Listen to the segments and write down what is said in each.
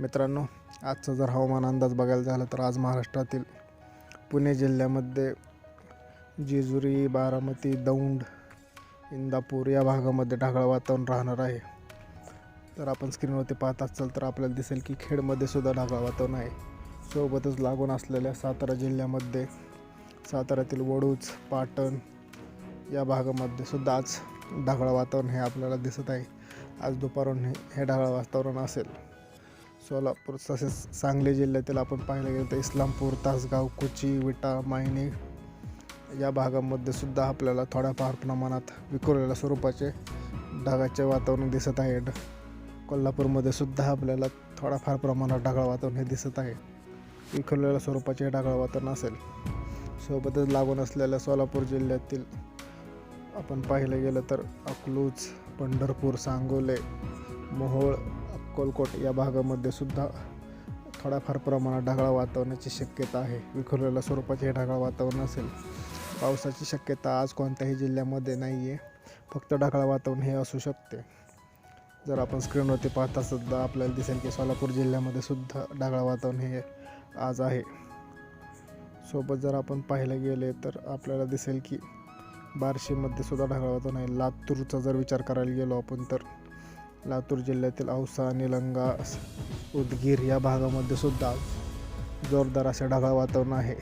मित्रांनो आजचा जर हवामान अंदाज बघायला झाला तर आज महाराष्ट्रातील पुणे जिल्ह्यामध्ये जेजुरी बारामती दौंड इंदापूर या भागामध्ये ढगाळ वातावरण राहणार आहे. तर आपण स्क्रीनवरती पाहत असाल तर आपल्याला दिसेल की खेडमध्ये सुद्धा ढगाळ वातावरण आहे. सोबतच लागून असलेल्या सातारा जिल्ह्यामध्ये साताऱ्यातील वडूज पाटण या भागामध्ये सुद्धा आज ढगाळ वातावरण हे आपल्याला दिसत आहे. आज दुपारून हे हे ढगाळ वातावरण असेल. सोलापूर तसेच सांगली जिल्ह्यातील आपण पाहायला गेलं तर इस्लामपूर तासगाव कुची विटा मायनी या भागामध्ये सुद्धा आपल्याला थोड्याफार प्रमाणात विखुरलेल्या स्वरूपाचे ढगाचे वातावरण दिसत आहे. कोल्हापूरमध्ये सुद्धा आपल्याला थोडाफार प्रमाणात ढगाळ वातावरण हे दिसत आहे. विखुरलेल्या स्वरूपाचे हे ढगाळ वातावरण असेल. सोबतच लागून असलेल्या सोलापूर जिल्ह्यातील आपण पाहिलं गेलं तर अकलूज पंढरपूर सांगोले मोहोळ अक्कलकोट या भागामध्ये सुद्धा थोड्याफार प्रमाणात ढगाळ वातावरणाची शक्यता आहे. विखुरलेल्या स्वरूपाचे हे ढगाळ वातावरण असेल. पावसाची शक्यता आज कोणत्याही जिल्ह्यामध्ये नाही आहे फक्त ढगाळ वातावरण हे असू शकते. जर आपण स्क्रीनवरती पाहता सुद्धा आपल्याला दिसेल की सोलापूर जिल्ह्यामध्ये सुद्धा ढगाळ वातावरण हे आज आहे. सोबत जर आपण पाहायला गेले तर आपल्याला दिसेल की बार्शीमध्ये सुद्धा ढगाळ वातावरण आहे. लातूरचा जर विचार करायला गेलो आपण तर लातूर जिल्ह्यातील औसा निलंगा उदगीर या भागामध्ये सुद्धा जोरदार असे ढगाळ वातावरण आहे.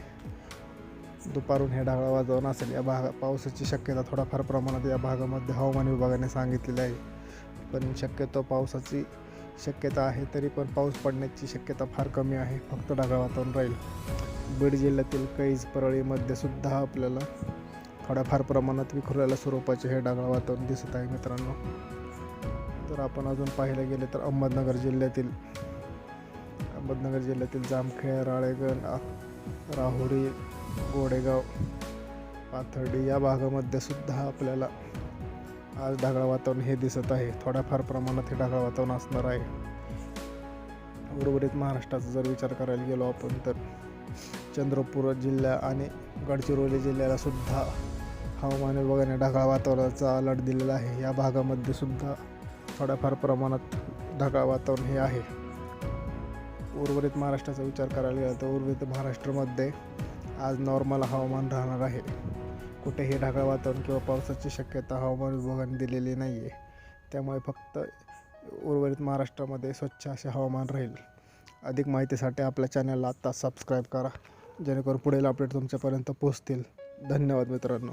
दुपारून हे ढगाळ वातावरण असेल या भागा पावसाची शक्यता थोडाफार प्रमाणात या भागामध्ये हवामान विभागाने सांगितलेली आहे. पण शक्यतो पावसाची शक्यता आहे तरी पण पाऊस पडण्याची शक्यता फार कमी आहे फक्त ढगाळ वातावरण राहील. बीड जिल्ह्यातील कैज परळीमध्ये सुद्धा आपल्याला थोड्याफार प्रमाणात विखुरलेल्या स्वरूपाचे हे ढगाळ वातावरण दिसत आहे मित्रांनो. तर आपण अजून पाहायला गेले तर अहमदनगर जिल्ह्यातील अहमदनगर जिल्ह्यातील जामखेड राळेगण राहुरी गोडेगाव पाथर्डी या भागामध्ये सुद्धा आपल्याला आज ढगाळ वातावरण हे दिसत आहे. थोड्याफार प्रमाणात हे ढगाळ वातावरण असणार आहे. उर्वरित महाराष्ट्राचा जर विचार करायला गेलो आपण तर चंद्रपूर जिल्हा आणि गडचिरोली जिल्ह्याला सुद्धा हवामान विभागाने ढगाळ वातावरणाचा अलर्ट दिलेला आहे. या भागामध्ये सुद्धा थोड्याफार प्रमाणात ढगाळ वातावरण हे आहे. उर्वरित महाराष्ट्राचा विचार करायला गेला तर उर्वरित महाराष्ट्रामध्ये आज नॉर्मल हवामान राहणार आहे. कुठेही ढगाळ वातावरण किंवा पावसाची शक्यता हवामान विभागाने दिलेली नाही आहे त्यामुळे फक्त उर्वरित महाराष्ट्रामध्ये स्वच्छ असे हवामान राहील. अधिक माहितीसाठी आपल्या चॅनलला आत्ता सबस्क्राईब करा. जेणेकरून पुढील अपडेट तुमच्यापर्यंत पोहोचतील. धन्यवाद मित्रांनो.